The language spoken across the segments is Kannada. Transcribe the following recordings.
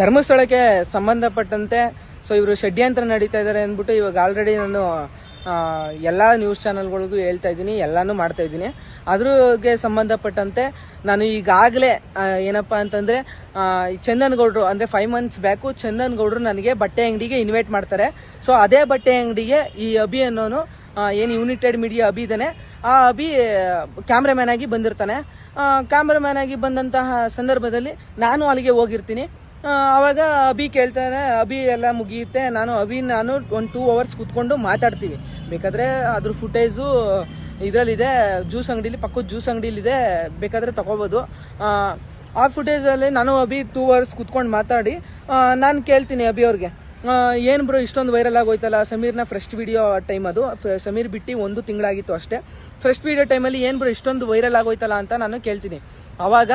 ಧರ್ಮಸ್ಥಳಕ್ಕೆ ಸಂಬಂಧಪಟ್ಟಂತೆ ಸೊ ಇವರು ಷಡ್ಯಂತ್ರ ನಡೀತಾ ಇದ್ದಾರೆ ಅಂದ್ಬಿಟ್ಟು ಇವಾಗ ಆಲ್ರೆಡಿ ನಾನು ಎಲ್ಲ ನ್ಯೂಸ್ ಚಾನಲ್ಗಳಿಗೂ ಹೇಳ್ತಾ ಇದ್ದೀನಿ, ಎಲ್ಲನೂ ಮಾಡ್ತಾ ಇದ್ದೀನಿ. ಅದ್ರಿಗೆ ಸಂಬಂಧಪಟ್ಟಂತೆ ನಾನು ಈಗಾಗಲೇ ಏನಪ್ಪ ಅಂತಂದರೆ ಚಂದನ್ ಗೌಡ್ರು ಅಂದರೆ ಫೈವ್ ಮಂತ್ಸ್ ಬ್ಯಾಕು ಚಂದನ್ ಗೌಡ್ರು ನನಗೆ ಬಟ್ಟೆ ಅಂಗಡಿಗೆ ಇನ್ವೈಟ್ ಮಾಡ್ತಾರೆ. ಸೊ ಅದೇ ಬಟ್ಟೆ ಅಂಗಡಿಗೆ ಈ ಅಭಿ ಅನ್ನೋನು ಏನು ಯುನಿಟೆಡ್ ಮೀಡಿಯಾ ಅಭಿ ಇದ್ದಾನೆ ಆ ಅಭಿ ಕ್ಯಾಮ್ರಾಮ್ಯಾನ್ ಆಗಿ ಬಂದಿರ್ತಾನೆ. ಕ್ಯಾಮ್ರಾಮ್ಯಾನ್ ಆಗಿ ಬಂದಂತಹ ಸಂದರ್ಭದಲ್ಲಿ ನಾನು ಅಲ್ಲಿಗೆ ಹೋಗಿರ್ತೀನಿ. ಆ, ಅವಾಗ ಅಭಿ ಕೇಳ್ತಾನೆ ಅಭಿ ಎಲ್ಲ ಮುಗಿಯುತ್ತೆ ನಾನು ಅಭಿ ನಾನು ಒಂದು ಟೂ ಅವರ್ಸ್ ಕುತ್ಕೊಂಡು ಮಾತಾಡ್ತೀವಿ. ಬೇಕಾದ್ರೆ ಅದ್ರ ಫುಟೇಜು ಇದರಲ್ಲಿದೆ ಜ್ಯೂಸ್ ಅಂಗಡಿಲಿ ಪಕ್ಕದ ಜ್ಯೂಸ್ ಅಂಗಡಿಲಿದೆ ಬೇಕಾದ್ರೆ ತಗೋಬೋದು. ಆ, ಫುಟೇಜಲ್ಲಿ ನಾನು ಅಭಿ ಟೂ ಅವರ್ಸ್ ಕುತ್ಕೊಂಡು ಮಾತಾಡಿ ನಾನು ಕೇಳ್ತೀನಿ ಅಭಿ ಅವ್ರಿಗೆ. ಏನು ಬ್ರೋ ಇಷ್ಟೊಂದು ವೈರಲ್ ಆಗೋಯ್ತಲ್ಲ ಸಮೀರ್ನ ಫ್ರೆಸ್ಟ್ ವಿಡಿಯೋ ಟೈಮ್ ಅದು. ಸಮೀರ್ ಬಿಟ್ಟು ಒಂದು ತಿಂಗಳಾಗಿತ್ತು ಅಷ್ಟೇ. ಫ್ರೆಸ್ಟ್ ವಿಡಿಯೋ ಟೈಮಲ್ಲಿ ಏನು ಬ್ರೋ ಇಷ್ಟೊಂದು ವೈರಲ್ ಆಗೋಯ್ತಲ್ಲ ಅಂತ ನಾನು ಕೇಳ್ತೀನಿ. ಅವಾಗ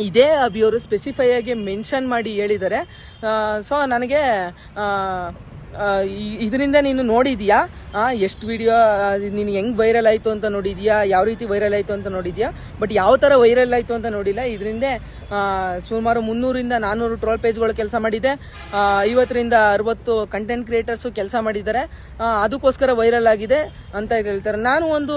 ಇದೇ ಅಭಿಯವರು ಸ್ಪೆಸಿಫೈ ಆಗಿ ಮೆನ್ಷನ್ ಮಾಡಿ ಹೇಳಿದ್ದಾರೆ. ಸೊ ನನಗೆ ಇದರಿಂದ ನೀನು ನೋಡಿದ್ಯಾ? ಎಷ್ಟು ವಿಡಿಯೋ ನೀನು ಹೆಂಗ್ ವೈರಲ್ ಆಯಿತು ಅಂತ ನೋಡಿದ್ಯಾ? ಯಾವ ರೀತಿ ವೈರಲ್ ಆಯಿತು ಅಂತ ನೋಡಿದ್ಯಾ? ಬಟ್ ಯಾವ ಥರ ವೈರಲ್ ಆಯಿತು ಅಂತ ನೋಡಿಲ್ಲ. ಇದರಿಂದ ಸುಮಾರು ಮುನ್ನೂರಿಂದ ನಾನ್ನೂರು ಟ್ರೋಲ್ ಪೇಜ್ಗಳು ಕೆಲಸ ಮಾಡಿದೆ. ಐವತ್ತರಿಂದ ಅರವತ್ತು ಕಂಟೆಂಟ್ ಕ್ರಿಯೇಟರ್ಸು ಕೆಲಸ ಮಾಡಿದ್ದಾರೆ. ಅದಕ್ಕೋಸ್ಕರ ವೈರಲ್ ಆಗಿದೆ ಅಂತ ಹೇಳ್ತಾರೆ. ನಾನು ಒಂದು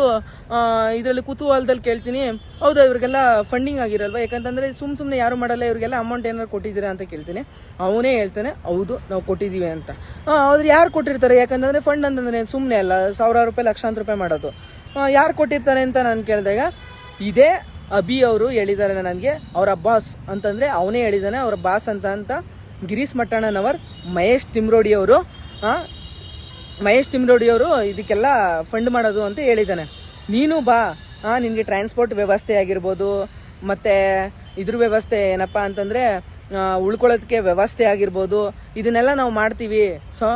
ಇದರಲ್ಲಿ ಕುತೂಹಲದಲ್ಲಿ ಕೇಳ್ತೀನಿ. ಹೌದಾ, ಇವ್ರಿಗೆಲ್ಲ ಫಂಡಿಂಗ್ ಆಗಿರಲ್ವಾ? ಯಾಕಂತಂದ್ರೆ ಸುಮ್ ಸುಮ್ಮನೆ ಯಾರು ಮಾಡಲ್ಲ, ಇವರಿಗೆಲ್ಲ ಅಮೌಂಟ್ ಏನಾರು ಕೊಟ್ಟಿದ್ದೀರಾ ಅಂತ ಕೇಳ್ತೀನಿ. ಅವನೇ ಹೇಳ್ತಾನೆ, ಹೌದು, ನಾವು ಕೊಟ್ಟಿದ್ದೀವಿ ಅಂತ. ಅವ್ರು ಯಾರು ಕೊಟ್ಟಿರ್ತಾರೆ? ಯಾಕಂತಂದ್ರೆ ಫಂಡ್ ಅಂತಂದ್ರೆ ಸುಮ್ಮನೆ ಅಲ್ಲ, ಸಾವಿರಾರು ರೂಪಾಯಿ, ಲಕ್ಷಾಂತರ ರೂಪಾಯಿ ಮಾಡೋದು. ಯಾರು ಕೊಟ್ಟಿರ್ತಾರೆ ಅಂತ ನಾನು ಕೇಳಿದಾಗ ಇದೇ ಅಭಿ ಅವರು ಹೇಳಿದ್ದಾರೆ ನನಗೆ, ಅವರ ಬಾಸ್ ಅಂತಂದರೆ ಅವನೇ ಹೇಳಿದ್ದಾನೆ ಅವರ ಬಾಸ್ ಅಂತ ಅಂತ ಗಿರೀಶ್ ಮಟ್ಟಣ್ಣನವರ್, ಮಹೇಶ್ ತಿಮ್ರೋಡಿ ಅವರು ಮಹೇಶ್ ತಿಮ್ರೋಡಿ ಅವರು ಇದಕ್ಕೆಲ್ಲ ಫಂಡ್ ಮಾಡೋದು ಅಂತ ಹೇಳಿದ್ದಾನೆ ನೀನು ಬಾ ಹಾಂ ನಿನಗೆ ಟ್ರಾನ್ಸ್ಪೋರ್ಟ್ ವ್ಯವಸ್ಥೆ ಆಗಿರ್ಬೋದು, ಮತ್ತು ಇದ್ರ ವ್ಯವಸ್ಥೆ ಏನಪ್ಪ ಅಂತಂದ್ರೆ ಉಳ್ಕೊಳ್ಳೋದಕ್ಕೆ ವ್ಯವಸ್ಥೆ ಆಗಿರ್ಬೋದು. ಇದನ್ನೆಲ್ಲ ನಾವು ಮಾಡ್ತೀವಿ. ಸೊ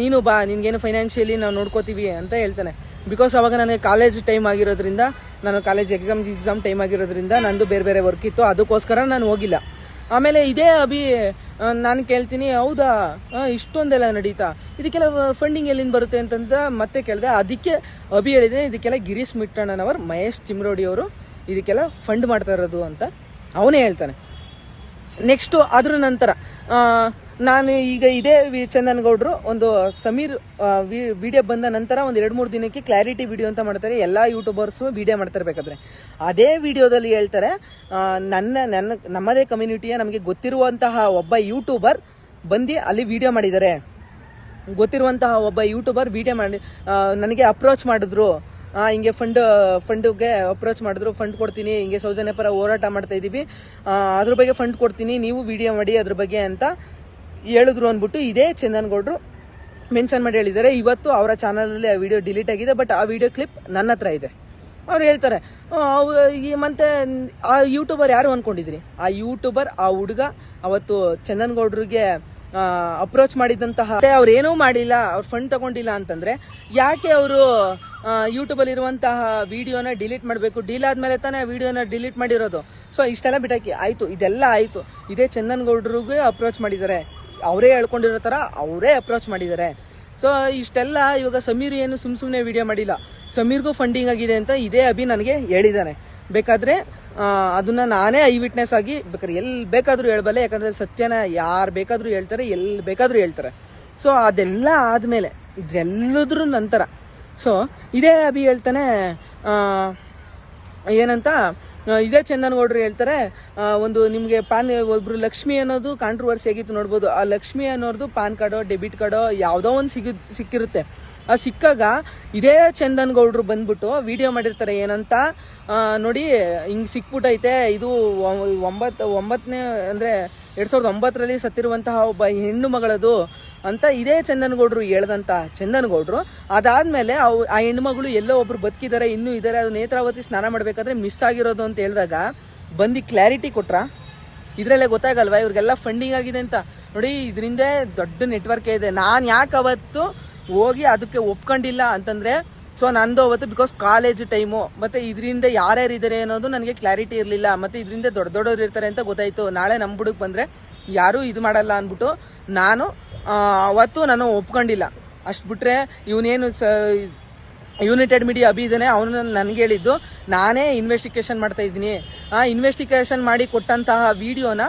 ನೀನು ಬಾ, ನಿನಗೇನು ಫೈನಾನ್ಷಿಯಲಿ ನಾವು ನೋಡ್ಕೋತೀವಿ ಅಂತ ಹೇಳ್ತಾನೆ. ಬಿಕಾಸ್ ಅವಾಗ ನನಗೆ ಕಾಲೇಜ್ ಟೈಮ್ ಆಗಿರೋದ್ರಿಂದ, ನಾನು ಕಾಲೇಜ್ ಎಕ್ಸಾಮ್ ಎಕ್ಸಾಮ್ ಟೈಮ್ ಆಗಿರೋದ್ರಿಂದ ನಂದು ಬೇರೆ ಬೇರೆ ವರ್ಕ್ ಇತ್ತು. ಅದಕ್ಕೋಸ್ಕರ ನಾನು ಹೋಗಿಲ್ಲ. ಆಮೇಲೆ ಇದೇ ಅಭಿ ನಾನು ಕೇಳ್ತೀನಿ, ಹೌದಾ? ಇಷ್ಟೊಂದೆಲ್ಲ ನಡೀತಾ? ಇದಕ್ಕೆಲ್ಲ ಫಂಡಿಂಗ್ ಎಲ್ಲಿಂದ ಬರುತ್ತೆ ಅಂತಂದ ಮತ್ತೆ ಕೇಳಿದೆ. ಅದಕ್ಕೆ ಅಭಿ ಹೇಳಿದೆ, ಇದಕ್ಕೆಲ್ಲ ಗಿರೀಶ್ ಮಿಟ್ಟಣ್ಣನವರು, ಮಹೇಶ್ ತಿಮ್ರೋಡಿ ಅವರು ಇದಕ್ಕೆಲ್ಲ ಫಂಡ್ ಮಾಡ್ತಾ ಇರೋದು ಅಂತ ಅವನೇ ಹೇಳ್ತಾನೆ. ನೆಕ್ಸ್ಟು ಅದ್ರ ನಂತರ ನಾನು ಈಗ ಇದೇ ವಿ- ಚಂದನ್ಗೌಡ್ರು ಒಂದು ಸಮೀರ್ ವಿಡಿಯೋ ಬಂದ ನಂತರ ಒಂದು ಎರಡು ಮೂರು ದಿನಕ್ಕೆ ಕ್ಲಾರಿಟಿ ವಿಡಿಯೋ ಅಂತ ಮಾಡ್ತಾರೆ. ಎಲ್ಲ ಯೂಟ್ಯೂಬರ್ಸು ವಿಡಿಯೋ ಮಾಡ್ತಾರೆ ಬೇಕಾದ್ರೆ. ಅದೇ ವಿಡಿಯೋದಲ್ಲಿ ಹೇಳ್ತಾರೆ ನನ್ನ ನನ್ನ, ನಮ್ಮದೇ ಕಮ್ಯುನಿಟಿಯ ನಮಗೆ ಗೊತ್ತಿರುವಂತಹ ಒಬ್ಬ ಯೂಟ್ಯೂಬರ್ ಬಂದು ಅಲ್ಲಿ ವಿಡಿಯೋ ಮಾಡಿದ್ದಾರೆ. ಗೊತ್ತಿರುವಂತಹ ಒಬ್ಬ ಯೂಟ್ಯೂಬರ್ ವಿಡಿಯೋ ಮಾಡಿ ನನಗೆ ಅಪ್ರೋಚ್ ಮಾಡಿದ್ರು. ಹಿಂಗೆ ಫಂಡ್ ಫಂಡ್ಗೆ ಅಪ್ರೋಚ್ ಮಾಡಿದ್ರು ಫಂಡ್ ಕೊಡ್ತೀನಿ, ಹಿಂಗೆ ಸೌಜನ್ಯ ಪರ ಹೋರಾಟ ಮಾಡ್ತಾ ಇದ್ದೀವಿ. ಅದ್ರ ಬಗ್ಗೆ ಫಂಡ್ ಕೊಡ್ತೀನಿ, ನೀವು ವಿಡಿಯೋ ಮಾಡಿ ಅದ್ರ ಬಗ್ಗೆ ಅಂತ ಹೇಳಿದ್ರು ಅಂದ್ಬಿಟ್ಟು ಇದೇ ಚಂದನ್ ಗೌಡ್ರು ಮೆನ್ಷನ್ ಮಾಡಿ ಹೇಳಿದ್ದಾರೆ. ಇವತ್ತು ಅವರ ಚಾನಲಲ್ಲಿ ಆ ವಿಡಿಯೋ ಡಿಲೀಟ್ ಆಗಿದೆ ಬಟ್ ಆ ವಿಡಿಯೋ ಕ್ಲಿಪ್ ನನ್ನ ಹತ್ರ ಇದೆ. ಅವ್ರು ಹೇಳ್ತಾರೆ ಮತ್ತೆ, ಆ ಯೂಟ್ಯೂಬರ್ ಯಾರು ಅನ್ಕೊಂಡಿದ್ರಿ? ಆ ಯೂಟ್ಯೂಬರ್ ಆ ಹುಡುಗ, ಅವತ್ತು ಚಂದನ್ ಗೌಡ್ರಿಗೆ ಅಪ್ರೋಚ್ ಮಾಡಿದಂತಹ ಅವ್ರು ಏನೂ ಮಾಡಿಲ್ಲ, ಅವ್ರು ಫಂಡ್ ತಗೊಂಡಿಲ್ಲ ಅಂತಂದ್ರೆ ಯಾಕೆ ಅವರು ಯೂಟ್ಯೂಬಲ್ಲಿ ಇರುವಂತಹ ವಿಡಿಯೋನ ಡಿಲೀಟ್ ಮಾಡಬೇಕು? ಡೀಲ್ ಆದ್ಮೇಲೆ ತಾನೇ ವಿಡಿಯೋನ ಡಿಲೀಟ್ ಮಾಡಿರೋದು. ಸೊ ಇಷ್ಟೆಲ್ಲ ಬಿಟ್ಟಾಕಿ ಆಯ್ತು. ಇದೆಲ್ಲ ಆಯ್ತು. ಇದೇ ಚಂದನ್ ಗೌಡ್ರಿಗೆ ಅಪ್ರೋಚ್ ಮಾಡಿದ್ದಾರೆ. ಅವರೇ ಹೇಳ್ಕೊಂಡಿರೋ ಥರ ಅವರೇ ಅಪ್ರೋಚ್ ಮಾಡಿದ್ದಾರೆ. ಸೊ ಇಷ್ಟೆಲ್ಲ ಇವಾಗ ಸಮೀರ್ ಏನು ಸುಮ್ ಸುಮ್ಮನೆ ವಿಡಿಯೋ ಮಾಡಿಲ್ಲ. ಸಮೀರ್ಗೂ ಫಂಡಿಂಗ್ ಆಗಿದೆ ಅಂತ ಇದೇ ಅಭಿ ನನಗೆ ಹೇಳಿದ್ದಾನೆ. ಬೇಕಾದ್ರೆ ಅದನ್ನ ನಾನೇ ಐ ವಿಟ್ನೆಸ್ ಆಗಿ ಬೇಕಾದ್ರೆ ಎಲ್ಲಿ ಬೇಕಾದ್ರೂ ಹೇಳ್ಬಲ್ಲೆ, ಯಾಕಂದ್ರೆ ಸತ್ಯನ ಯಾರು ಬೇಕಾದ್ರೂ ಹೇಳ್ತಾರೆ ಎಲ್ಲಿ ಬೇಕಾದ್ರೂ ಹೇಳ್ತಾರೆ. ಸೊ ಅದೆಲ್ಲ ಆದಮೇಲೆ ಇದೆಲ್ಲದ್ರ ನಂತರ. ಸೊ ಇದೇ ಅಭಿ ಹೇಳ್ತಾನೆ ಏನಂತ ಇದೇ ಚಂದನ್ ಗೌಡ್ರು ಹೇಳ್ತಾರೆ ಒಂದು ನಿಮಗೆ ಪಾನ್, ಒಬ್ರು ಲಕ್ಷ್ಮಿ ಅನ್ನೋದು ಕಾಂಟ್ರವರ್ಸಿ ಆಗಿತ್ತು ನೋಡ್ಬೋದು. ಆ ಲಕ್ಷ್ಮಿ ಅನ್ನೋರ್ದು ಪಾನ್ ಕಾರ್ಡೋ ಡೆಬಿಟ್ ಕಾರ್ಡೋ, ಯಾವುದೋ ಒಂದು ಸಿಗುತ್ತೆ ಸಿಕ್ಕಿರುತ್ತೆ. ಆ ಸಿಕ್ಕಾಗ ಇದೇ ಚಂದನ್ ಗೌಡ್ರು ಬಂದ್ಬಿಟ್ಟು ವಿಡಿಯೋ ಮಾಡಿರ್ತಾರೆ ಏನಂತ ನೋಡಿ, ಹಿಂಗೆ ಸಿಕ್ಬಿಟ್ಟೈತೆ. ಇದು ಒಂಬತ್ತು ಒಂಬತ್ತನೇ ಅಂದರೆ ಎರಡು ಸಾವಿರದ ಒಂಬತ್ತರಲ್ಲಿ ಸತ್ತಿರುವಂತಹ ಒಬ್ಬ ಹೆಣ್ಣು ಮಗಳದು ಅಂತ ಇದೇ ಚಂದನ್ ಗೌಡ್ರು ಹೇಳ್ದಂತ ಚಂದನ್ ಗೌಡ್ರು ಅದಾದ್ಮೇಲೆ ಅವು, ಆ ಹೆಣ್ಮಗಳು ಎಲ್ಲೋ ಒಬ್ರು ಬದುಕಿದ್ದಾರೆ ಇನ್ನೂ ಇದ್ದಾರೆ ಅದು ನೇತ್ರಾವತಿ ಸ್ನಾನ ಮಾಡಬೇಕಾದ್ರೆ ಮಿಸ್ ಆಗಿರೋದು ಅಂತ ಹೇಳಿದಾಗ ಬಂದು ಕ್ಲಾರಿಟಿ ಕೊಟ್ರ? ಇದರಲ್ಲೇ ಗೊತ್ತಾಗಲ್ವಾ ಇವ್ರಿಗೆಲ್ಲ ಫಂಡಿಂಗ್ ಆಗಿದೆ ಅಂತ? ನೋಡಿ, ಇದರಿಂದ ದೊಡ್ಡ ನೆಟ್ವರ್ಕ್ ಇದೆ. ನಾನು ಯಾಕೆ ಅವತ್ತು ಹೋಗಿ ಅದಕ್ಕೆ ಒಪ್ಕೊಂಡಿಲ್ಲ ಅಂತಂದ್ರೆ ಸೊ ನಂದು ಅವತ್ತು ಬಿಕಾಸ್ ಕಾಲೇಜ್ ಟೈಮು ಮತ್ತೆ ಇದರಿಂದ ಯಾರ್ಯಾರು ಇದ್ದಾರೆ ಅನ್ನೋದು ನನಗೆ ಕ್ಲಾರಿಟಿ ಇರಲಿಲ್ಲ, ಮತ್ತೆ ಇದರಿಂದ ದೊಡ್ಡ ದೊಡ್ಡವ್ರು ಇರ್ತಾರೆ ಅಂತ ಗೊತ್ತಾಯ್ತು. ನಾಳೆ ನಮ್ಮ ಬುಡಕ್ಕೆ ಬಂದ್ರೆ ಯಾರೂ ಇದು ಮಾಡಲ್ಲ ಅಂದ್ಬಿಟ್ಟು ನಾನು ಅವತ್ತು ನಾನು ಒಪ್ಕೊಂಡಿಲ್ಲ. ಅಷ್ಟು ಬಿಟ್ರೆ ಇವನೇನು ಸ ಯುನೈಟೆಡ್ ಮೀಡಿಯಾ ಅಭಿ ಇದ್ದಾನೆ ಅವನು ನನಗೆ ಹೇಳಿದ್ದು, ನಾನೇ ಇನ್ವೆಸ್ಟಿಗೇಷನ್ ಮಾಡ್ತಾ ಇದ್ದೀನಿ. ಆ ಇನ್ವೆಸ್ಟಿಗೇಷನ್ ಮಾಡಿ ಕೊಟ್ಟಂತಹ ವಿಡಿಯೋನ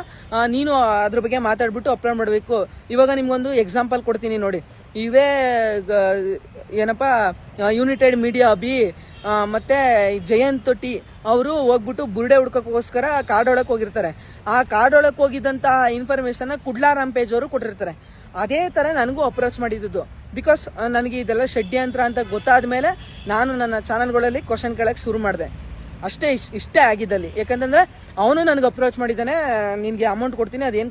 ನೀನು ಅದ್ರ ಬಗ್ಗೆ ಮಾತಾಡ್ಬಿಟ್ಟು ಅಪ್ಲೋಡ್ ಮಾಡಬೇಕು. ಇವಾಗ ನಿಮ್ಗೊಂದು ಎಕ್ಸಾಂಪಲ್ ಕೊಡ್ತೀನಿ ನೋಡಿ. ಇವೇ ಏನಪ್ಪ ಯುನೈಟೆಡ್ ಮೀಡಿಯಾ ಬಿ ಮತ್ತೆ ಜಯಂತ್ ಟಿ ಅವರು ಹೋಗ್ಬಿಟ್ಟು ಬುರುಡೆ ಹುಡ್ಕೋಕ್ಕೋಸ್ಕರ ಕಾಡೊಳಕ್ಕೆ ಹೋಗಿರ್ತಾರೆ. ಆ ಕಾಡೊಳಕ್ಕೆ ಹೋಗಿದ್ದಂತಹ ಇನ್ಫಾರ್ಮೇಶನ್ ಕುಡ್ಲಾ ಪೇಜ್ ಅವರು ಕೊಟ್ಟಿರ್ತಾರೆ. ಅದೇ ತರ ನನಗೂ ಅಪ್ರೋಚ್ ಮಾಡಿದ್ದು ಬಿಕಾಸ್ ನನಗೆ ಇದೆಲ್ಲ ಷಡ್ಯಂತ್ರ ಅಂತ ಗೊತ್ತಾದ ಮೇಲೆ ನಾನು ನನ್ನ ಚಾನಲ್ಗಳಲ್ಲಿ ಕ್ವಶನ್ ಕೇಳಕ್ಕೆ ಶುರು ಮಾಡಿದೆ. ಅಷ್ಟೇ ಇಷ್- ಇಷ್ಟೇ ಆಗಿದ್ದಲ್ಲಿ. ಯಾಕಂತಂದ್ರೆ ಅವನು ನನಗೆ ಅಪ್ರೋಚ್ ಮಾಡಿದ್ದಾನೆ, ನಿನಗೆ ಅಮೌಂಟ್ ಕೊಡ್ತೀನಿ, ಅದೇನು